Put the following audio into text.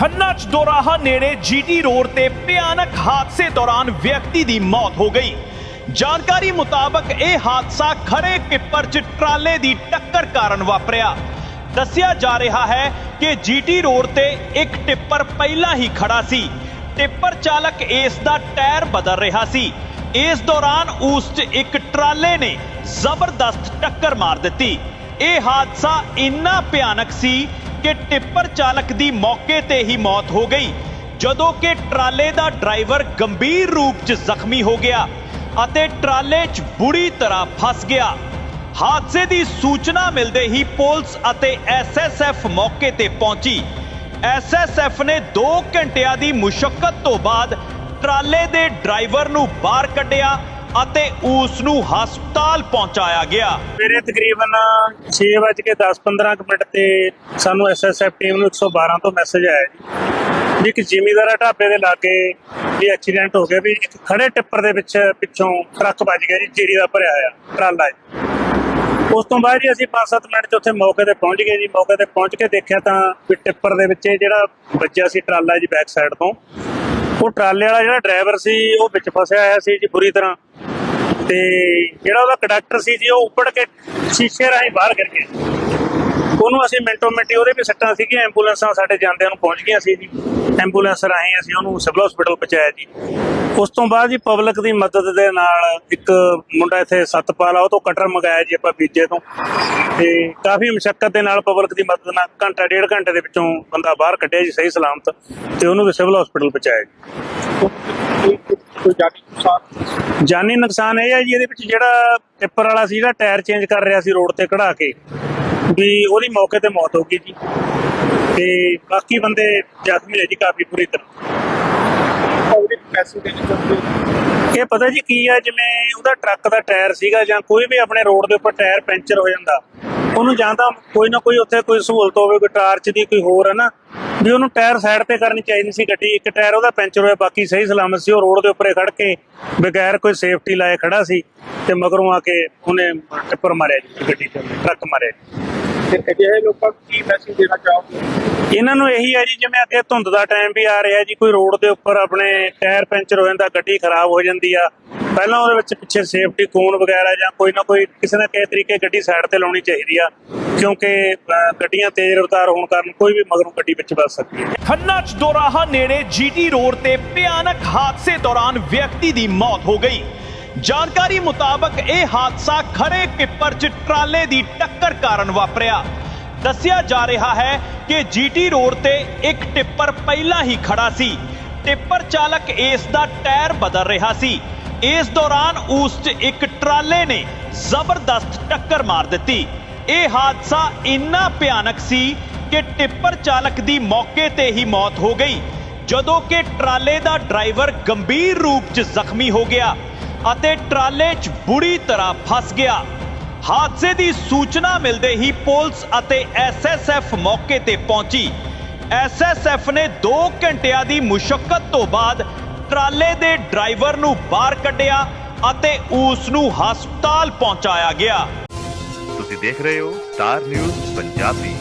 ਖੰਨਾ ਚ ਦੋਰਾਹਾ ਨੇੜੇ GT road ਤੇ ਭਿਆਨਕ ਹਾਦਸੇ ਦੌਰਾਨ ਵਿਅਕਤੀ ਦੀ ਮੌਤ ਹੋ ਗਈ। ਜਾਣਕਾਰੀ ਮੁਤਾਬਕ ਇਹ ਹਾਦਸਾ ਖੜੇ ਟਿੱਪਰ 'ਚ ਟਰਾਲੇ ਦੀ ਟੱਕਰ ਕਾਰਨ ਵਾਪਰਿਆ। ਦੱਸਿਆ ਜਾ ਰਿਹਾ ਹੈ ਕਿ ਜੀਟੀ ਰੋਡ ਤੇ ਇੱਕ ਟਿੱਪਰ ਪਹਿਲਾਂ ਹੀ ਖੜਾ ਸੀ। ਟਿੱਪਰ ਚਾਲਕ ਇਸ ਦਾ ਟਾਇਰ ਬਦਲ ਰਿਹਾ ਸੀ। ਇਸ ਦੌਰਾਨ ਉਸ 'ਚ ਇੱਕ ਟਰਾਲੇ ਨੇ ਜ਼ਬਰਦਸਤ ਟੱਕਰ ਮਾਰ ਦਿੱਤੀ। ਇਹ ਹਾਦਸਾ ਇੰਨਾ ਭਿਆਨਕ ਸੀ ਕਿ ਟਿੱਪਰ ਚਾਲਕ ਦੀ ਮੌਕੇ ਤੇ ਹੀ ਮੌਤ ਹੋ ਗਈ, ਜਦੋਂ ਕਿ ਟਰਾਲੇ ਦਾ ਡਰਾਈਵਰ ਗੰਭੀਰ ਰੂਪ 'ਚ ਜ਼ਖਮੀ ਹੋ ਗਿਆ ਅਤੇ ਟਰਾਲੇ 'ਚ ਬੁਰੀ ਤਰ੍ਹਾਂ ਫਸ ਗਿਆ। ਹਾਦਸੇ ਦੀ ਸੂਚਨਾ ਮਿਲਦੇ ਹੀ ਪੁਲਿਸ ਅਤੇ ਐਸਐਸਐਫ ਮੌਕੇ ਤੇ ਪਹੁੰਚੀ। ਐਸਐਸਐਫ ਨੇ 2 ਘੰਟਿਆਂ ਦੀ ਮੁਸ਼ਕਲ ਤੋਂ ਬਾਅਦ ਟਰਾਲੇ ਦੇ ਡਰਾਈਵਰ ਨੂੰ ਬਾਹਰ ਕੱਢਿਆ ਅਤੇ ਉਸ ਨੂੰ ਹਸਪਤਾਲ ਪਹੁੰਚਾਇਆ ਗਿਆ। ਸਵੇਰੇ ਤਕਰੀਬਨ 6:10-15 ਮਿੰਟ ਤੇ ਸਾਨੂੰ ਐਸਐਸਐਫ ਟੀਮ ਨੂੰ 112 ਤੋਂ ਮੈਸੇਜ ਆਇਆ ਜੀ। ਵੀ ਇੱਕ ਜ਼ਿਮੀਦਾਰਾ ਢਾਬੇ ਦੇ ਲਾਗੇ ਇਹ ਐਕਸੀਡੈਂਟ ਹੋ ਗਿਆ ਵੀ ਇੱਕ ਖੜੇ ਟਿੱਪਰ ਦੇ ਵਿੱਚ ਪਿੱਛੋਂ ਟਰੱਕ ਵੱਜ ਗਿਆ ਜੀ, ਜੀਰੀ ਦਾ ਭਰਿਆ ਹੋਇਆ, ਟਰਾਲਾ ਉਸ ਤੋਂ ਬਾਅਦ ਜੀ ਅਸੀਂ 5-7 ਮਿੰਟ ਚ ਉੱਥੇ ਮੌਕੇ ਤੇ ਪਹੁੰਚ ਗਏ ਜੀ। ਮੌਕੇ ਤੇ ਪਹੁੰਚ ਕੇ ਦੇਖਿਆ ਤਾਂ ਵੀ ਟਿੱਪਰ ਦੇ ਵਿੱਚ ਜਿਹੜਾ ਵੱਜਿਆ ਸੀ ਟਰਾਲਾ ਜੀ ਬੈਕ ਸਾਈਡ ਤੋਂ, ਉਹ ਟਰਾਲੇ ਵਾਲਾ ਜਿਹੜਾ ਡਰਾਈਵਰ ਸੀ, ਉਹ ਵਿੱਚ ਫਸਿਆ ਹੋਇਆ ਸੀ ਜੀ ਬੁਰੀ ਤਰ੍ਹਾਂ। ਤੇ ਜਿਹੜਾ ਉਹਦਾ ਕੰਡਕਟਰ ਸੀ ਜੀ, ਉਹ ਉੱਪੜ ਕੇ ਸ਼ੀਸ਼ੇ ਰਾਹੀਂ ਬਾਹਰ ਗਿਰ ਗਿਆ। ਉਹਨੂੰ ਅਸੀਂ ਮਿੰਟੋ ਮਿੰਟੀ ਉਹਦੇ ਵੀ ਸੱਟਾਂ ਸੀਗੀਆਂ, ਐਂਬੂਲੈਂਸਾਂ ਸਾਡੇ ਜਾਂਦਿਆਂ ਨੂੰ ਪਹੁੰਚ ਗਈਆਂ ਸੀ ਜੀ। ਐਂਬੂਲੈਂਸ ਰਾਹੀਂ ਅਸੀਂ ਉਹਨੂੰ ਸਿਵਲ ਹਸਪੀਟਲ ਪਹੁੰਚਾਇਆ ਜੀ। ਉਸ ਤੋਂ ਬਾਅਦ ਜੀ ਪਬਲਿਕ ਦੀ ਮਦਦ ਦੇ ਨਾਲ ਇੱਕ ਮੁੰਡਾ ਇੱਥੇ ਸਤਪਾਲ ਆ, ਉਹ ਤੋਂ ਕਟਰ ਮੰਗਾਇਆ ਜੀ ਆਪਾਂ ਬੀਜੇ ਤੋਂ। ਤੇ ਕਾਫੀ ਮੁਸ਼ਕਲ ਦੇ ਨਾਲ ਪਬਲਿਕ ਦੀ ਮਦਦ ਨਾਲ ਘੰਟਾ, ਡੇਢ ਘੰਟੇ ਦੇ ਵਿੱਚੋਂ ਬੰਦਾ ਬਾਹਰ ਕੱਢਿਆ ਜੀ ਸਹੀ ਸਲਾਮਤ ਤੇ ਉਹਨੂੰ ਵੀ ਸਿਵਲ ਹਸਪੀਟਲ ਪਹੁੰਚਾਇਆ ਜੀ। ਜਾਨੀ ਨੁਕਸਾਨ ਇਹ ਹੈ ਜੀ, ਇਹਦੇ ਵਿੱਚ ਜਿਹੜਾ ਟਿੱਪਰ ਵਾਲਾ ਸੀ ਜਿਹੜਾ ਟਾਇਰ ਚੇਂਜ ਕਰ ਰਿਹਾ ਸੀ ਰੋਡ ਤੇ ਕਢਾ ਕੇ, ਵੀ ਉਹਦੀ ਮੌਕੇ ਤੇ ਮੌਤ ਹੋ ਗਈ ਜੀ। ਤੇ ਬਾਕੀ ਬੰਦੇ ਜ਼ਖਮੀ ਨੇ ਜੀ ਕਾਫੀ ਬੁਰੀ ਤਰ੍ਹਾਂ। ਇਹ ਪਤਾ ਜੀ ਕੀ ਹੈ, ਜਿਵੇਂ ਉਹਦਾ ਟਰੱਕ ਦਾ ਟਾਇਰ ਸੀਗਾ ਜਾਂ ਕੋਈ ਵੀ ਆਪਣੇ ਰੋਡ ਦੇ ਉੱਪਰ ਟਾਇਰ ਪੈਂਚਰ ਹੋ ਜਾਂਦਾ, ਉਹਨੂੰ ਜਾਂਦਾ ਕੋਈ ਨਾ ਕੋਈ ਉੱਥੇ ਕੋਈ ਸਹੂਲਤ ਹੋਵੇ, ਕੋਈ ਟਾਰਚ ਦੀ ਕੋਈ ਹੋਰ ਹੈ ਨਾ ਵੀ ਉਹਨੂੰ ਟਾਇਰ ਸਾਈਡ ਤੇ ਕਰਨੀ ਚਾਹੀਦੀ ਸੀ ਗੱਡੀ, ਇੱਕ ਟਾਇਰ ਉਹਦਾ ਪੈਂਚਰ ਹੋਇਆ, ਬਾਕੀ ਸਹੀ ਸਲਾਮਤ ਸੀ, ਉਹ ਰੋਡ ਦੇ ਉੱਪਰੇ ਖੜ ਕੇ ਬਗੈਰ ਕੋਈ ਸੇਫਟੀ ਲਾਏ ਖੜਾ ਸੀ ਤੇ ਮਗਰੋਂ ਆ ਕੇ ਉਹਨੇ ਟਿੱਪਰ ਮਾਰਿਆ ਜੀ, ਗੱਡੀ ਤੇ ਟਰੱਕ ਮਾਰਿਆ ਜੀ। ਤੇ ਅਜਿਹੇ ਲੋਕਾਂ ਨੂੰ ਕੀ ਮੈਸੇਜ ਦੇਣਾ ਚਾਹੋਗੇ? ਇਹਨਾਂ ਨੂੰ ਇਹੀ ਹੈ ਜੀ ਜਿਵੇਂ ਅੱਗੇ ਧੁੰਦ ਦਾ ਟਾਈਮ ਵੀ ਆ ਰਿਹਾ ਜੀ ਕੋਈ ਰੋਡ ਦੇ ਉੱਪਰ ਆਪਣੇ ਟਾਇਰ ਪੈਂਚਰ ਹੋ ਜਾਂਦਾ ਗੱਡੀ ਖਰਾਬ ਹੋ ਜਾਂਦੀ ਆ ਪਹਿਲਾਂ ਉਹਦੇ ਵਿੱਚ ਪਿੱਛੇ ਸੇਫਟੀ ਕੋਨ ਵਗੈਰਾ ਜਾਂ ਕੋਈ ਨਾ ਕੋਈ ਕਿਸੇ ਨਾ ਕਿਸੇ ਤਰੀਕੇ ਗੱਡੀ ਸਾਈਡ ਤੇ ਲਾਉਣੀ ਚਾਹੀਦੀ ਆ ਕਿਉਂਕਿ ਗੱਡੀਆਂ ਤੇਜ਼ ਰਫ਼ਤਾਰ ਹੋਣ ਕਾਰਨ ਕੋਈ ਵੀ ਮਗਰੋਂ ਗੱਡੀ ਵਿੱਚ ਵੱਜ ਸਕਦੀ ਹੈ। ਖੰਨਾ ਚ ਦੋਰਾਹਾ ਨੇੜੇ ਜੀਟੀ ਰੋਡ ਤੇ ਭਿਆਨਕ ਹਾਦਸੇ ਦੌਰਾਨ ਵਿਅਕਤੀ ਦੀ ਮੌਤ ਹੋ ਗਈ। ਜਾਣਕਾਰੀ ਮੁਤਾਬਕ ਇਹ ਹਾਦਸਾ ਖੜੇ ਟਿੱਪਰ 'ਚ ਟਰਾਲੇ ਦੀ ਟੱਕਰ ਕਾਰਨ ਵਾਪਰਿਆ। ਦੱਸਿਆ ਜਾ ਰਿਹਾ ਹੈ ਕਿ ਜੀਟੀ ਰੋਡ ਤੇ ਇੱਕ ਟਿੱਪਰ ਪਹਿਲਾਂ ਹੀ ਖੜਾ ਸੀ। ਟਿੱਪਰ ਚਾਲਕ ਇਸ ਦਾ ਟਾਇਰ ਬਦਲ ਰਿਹਾ ਸੀ। ਇਸ ਦੌਰਾਨ ਉਸ 'ਚ ਇੱਕ ਟਰਾਲੇ ਨੇ ਜ਼ਬਰਦਸਤ ਟੱਕਰ ਮਾਰ ਦਿੱਤੀ। ਇਹ ਹਾਦਸਾ ਇੰਨਾ ਭਿਆਨਕ ਸੀ ਕਿ ਟਿੱਪਰ ਚਾਲਕ ਦੀ ਮੌਕੇ ਤੇ ਹੀ ਮੌਤ ਹੋ ਗਈ, ਜਦੋਂ ਕਿ ਟਰਾਲੇ ਦਾ ਡਰਾਈਵਰ ਗੰਭੀਰ ਰੂਪ 'ਚ ਜ਼ਖਮੀ ਹੋ ਗਿਆ। ਅਤੇ ਟਰਾਲੇ 'ਚ ਬੁਰੀ ਤਰ੍ਹਾਂ ਫਸ ਗਿਆ। ਹਾਦਸੇ ਦੀ ਸੂਚਨਾ ਮਿਲਦੇ ਹੀ ਪੁਲਿਸ ਅਤੇ ਐਸਐਸਐਫ ਮੌਕੇ ਤੇ ਪਹੁੰਚੀ। ਐਸਐਸਐਫ ਨੇ 2 ਘੰਟਿਆਂ ਦੀ ਮੁਸ਼ਕਲ ਤੋਂ ਬਾਅਦ ਟਰਾਲੇ ਦੇ ਡਰਾਈਵਰ ਨੂੰ ਬਾਹਰ ਕੱਢਿਆ ਅਤੇ ਉਸ ਨੂੰ ਹਸਪਤਾਲ ਪਹੁੰਚਾਇਆ ਗਿਆ। ਤੁਸੀਂ ਦੇਖ ਰਹੇ ਹੋ ਸਟਾਰ ਨਿਊਜ਼ ਪੰਜਾਬੀ।